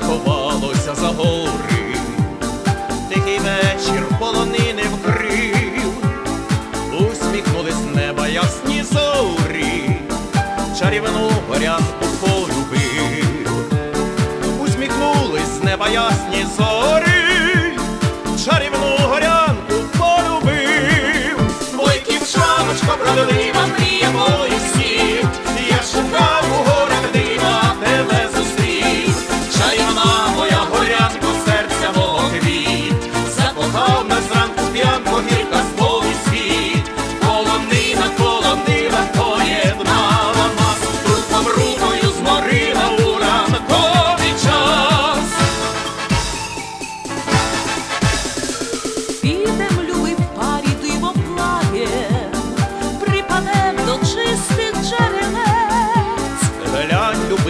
заховалося за гори, тихий вечір полонини вкрив, усміхнулись неба ясні зорі, чарівну горянку полюбив, усміхнулись неба ясні зорі.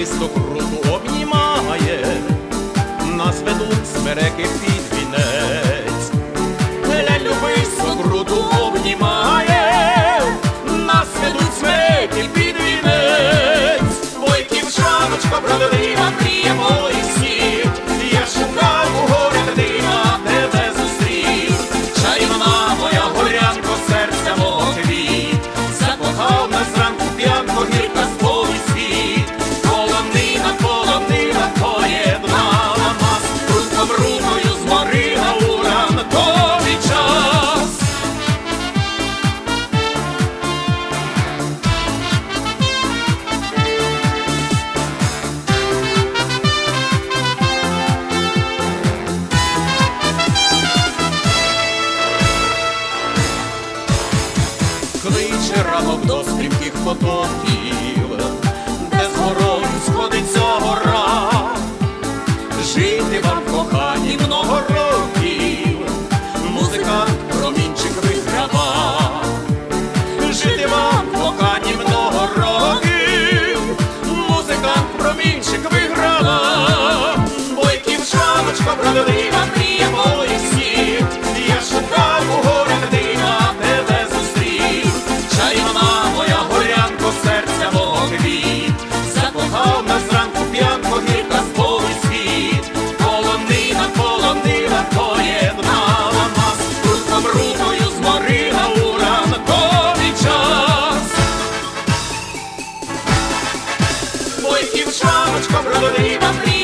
місто круто обнімає, нас ведуть смереки всі. до стрімких потоків, де з горою сходиться гора, жити вам, кохані, много років, музикант, промінчик виграва, жити вам, кохані, много років, музикант, промінчик виграва. you strong, come brother, baby.